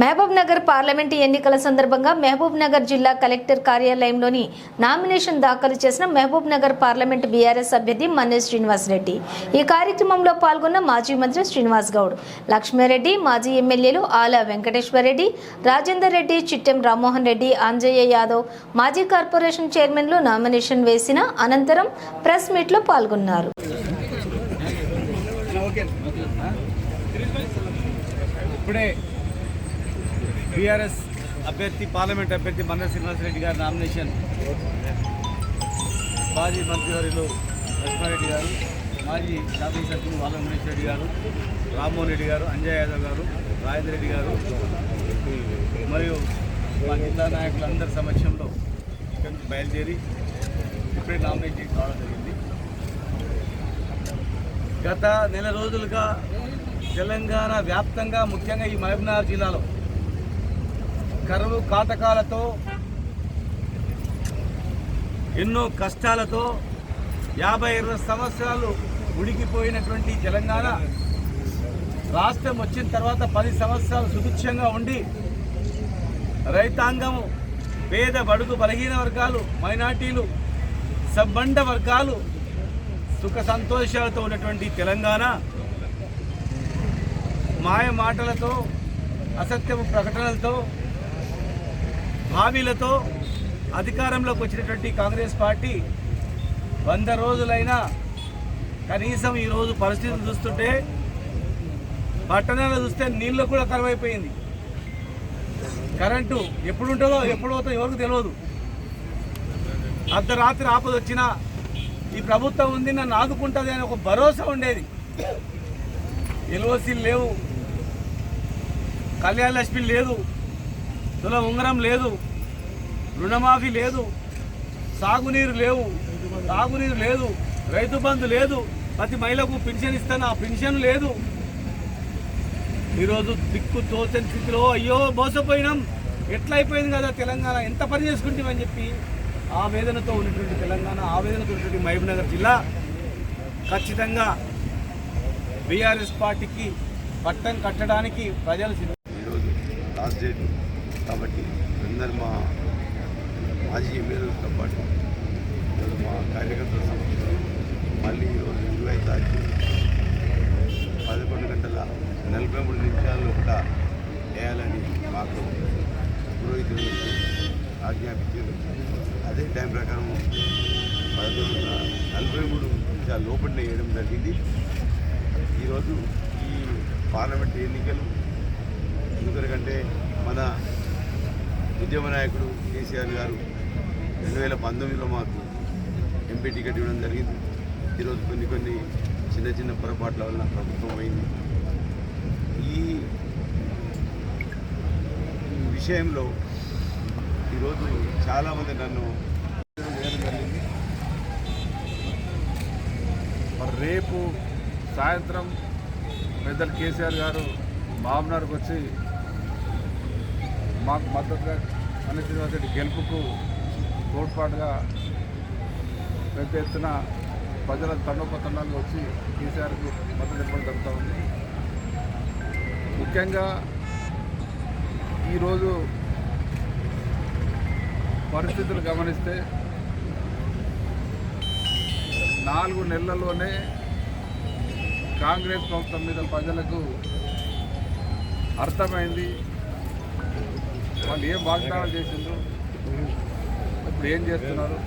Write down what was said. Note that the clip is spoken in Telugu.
మహబూబ్ నగర్ పార్లమెంటు ఎన్నికల సందర్భంగా మహబూబ్ నగర్ జిల్లా కలెక్టర్ కార్యాలయంలోని నామినేషన్ దాఖలు చేసిన మహబూబ్ నగర్ పార్లమెంటు బీఆర్ఎస్ అభ్యర్థి మన్నే శ్రీనివాస్ రెడ్డి. ఈ కార్యక్రమంలో పాల్గొన్న మాజీ మంత్రి శ్రీనివాస్ గౌడ్ లక్ష్మారెడ్డి మాజీ ఎమ్మెల్యేలు ఆల వెంకటేశ్వరరెడ్డి రాజేందర్ రెడ్డి చిట్టెం రామ్మోహన్ రెడ్డి ఆంజయ్య యాదవ్ మాజీ కార్పొరేషన్ చైర్మన్లు నామినేషన్ వేసిన అనంతరం ప్రెస్ మీట్లో పాల్గొన్నారు. ఇప్పుడే బీఆర్ఎస్ అభ్యర్థి పార్లమెంట్ అభ్యర్థి మన్న శ్రీనివాసరెడ్డి గారి నామినేషన్. మాజీ మంత్రివర్యులు లక్ష్మారెడ్డి గారు మాజీ శాసనసభ్యులు బాల వెంకటేశ్వర రెడ్డి గారు రామ్మోహన్ రెడ్డి గారు అంజయ్ యాదవ్ గారు రాజేంద్ర రెడ్డి గారు మరియు మా జిల్లా నాయకులందరి సమక్షంలో ఇక్కడి నుంచి బయలుదేరి ఇప్పుడే నామినేషన్ కావడం జరిగింది. గత నెల రోజులుగా తెలంగాణ వ్యాప్తంగా ముఖ్యంగా ఈ మహబూబ్నగర్ జిల్లాలో కరువు కాటకాలతో ఎన్నో కష్టాలతో యాభై ఇరవై సంవత్సరాలు ఉడికిపోయినటువంటి తెలంగాణ. రాష్ట్రం వచ్చిన తర్వాత పది సంవత్సరాలు సుభిక్షంగా ఉండి రైతాంగం పేద బడుగు బలహీన వర్గాలు మైనార్టీలు సబ్బండ వర్గాలు సుఖ సంతోషాలతో ఉన్నటువంటి తెలంగాణ. మాయ మాటలతో అసత్యపు ప్రకటనలతో హామీలతో అధికారంలోకి వచ్చినటువంటి కాంగ్రెస్ పార్టీ వంద రోజులైనా కనీసం ఈరోజు పరిస్థితులు చూస్తుంటే పట్టణాలు చూస్తే నీళ్ళు కూడా కరువైపోయింది. కరెంటు ఎప్పుడు ఉంటుందో ఎప్పుడు పోతుందో ఎవరికి తెలియదు అర్ధరాత్రి ఆపద వచ్చినా ఈ ప్రభుత్వం ఉంది నన్ను ఆదుకుంటుంది అని ఒక భరోసా ఉండేది. ఎల్ఓసీలు లేవు కళ్యాణ లక్ష్మి లేదు తుల ఉంగరం లేదు రుణమాఫీ లేదు సాగునీరు లేవు తాగునీరు లేదు రైతు బంధు లేదు ప్రతి మహిళకు పెన్షన్ ఇస్తాను? ఆ పెన్షన్ లేదు. ఈరోజు దిక్కు తోచని స్థితిలో అయ్యో మోసపోయినాం. ఎట్లా అయిపోయింది కదా తెలంగాణ? ఎంత పని చేసుకుంటామని చెప్పి ఆవేదనతో ఉన్నటువంటి తెలంగాణ ఆవేదనతో ఉన్నటువంటి మహబూబ్నగర్ జిల్లా ఖచ్చితంగా బీఆర్ఎస్ పార్టీకి పట్టం కట్టడానికి ప్రజలు ఈరోజు లాస్ట్ డేట్. కాబట్టి అందరు మా మాజీ ఎమ్మెల్యేలతో పాటు ఈరోజు మా కార్యకర్తల సమక్షంలో మళ్ళీ ఈరోజు ఇరవై తారీఖు పదకొండు గంటల నలభై మూడు నిమిషాలు కూడా వేయాలని మాకు పురోహితులు ఆజ్ఞాపించారు. అదే టైం ప్రకారం పదకొండు నలభై మూడు నిమిషాల లోపలనే వేయడం జరిగింది. ఈరోజు ఈ పార్లమెంట్ ఎన్నికలు ఎందుకంటే మన ఉద్యమ నాయకుడు కేసీఆర్ గారు రెండు వేల పంతొమ్మిదిలో మాకు ఎంపీ టికెట్ ఇవ్వడం జరిగింది. ఈరోజు కొన్ని కొన్ని చిన్న చిన్న పొరపాట్ల వల్ల ప్రభుత్వం అయింది ఈ విషయంలో ఈరోజు చాలామంది నన్ను జరిగింది మరి రేపు సాయంత్రం పెద్దలు కేసీఆర్ గారు మామనార్కి వచ్చి మాకు మద్దతుగా అన్ని గెలుపుకు తోడ్పాటుగా పెద్ద ఎత్తున ప్రజల తండోపతండాలు వచ్చి కేసీఆర్కు మద్దతు ఇవ్వడం జరుగుతూ ఉంది. ముఖ్యంగా ఈరోజు పరిస్థితులు గమనిస్తే నాలుగు నెలల్లోనే కాంగ్రెస్ ప్రభుత్వం మీద ప్రజలకు అర్థమైంది. వాళ్ళు ఏం వాగ్దానాలు చేసిండ్రు? ఇప్పుడు ఏం చేస్తున్నారు?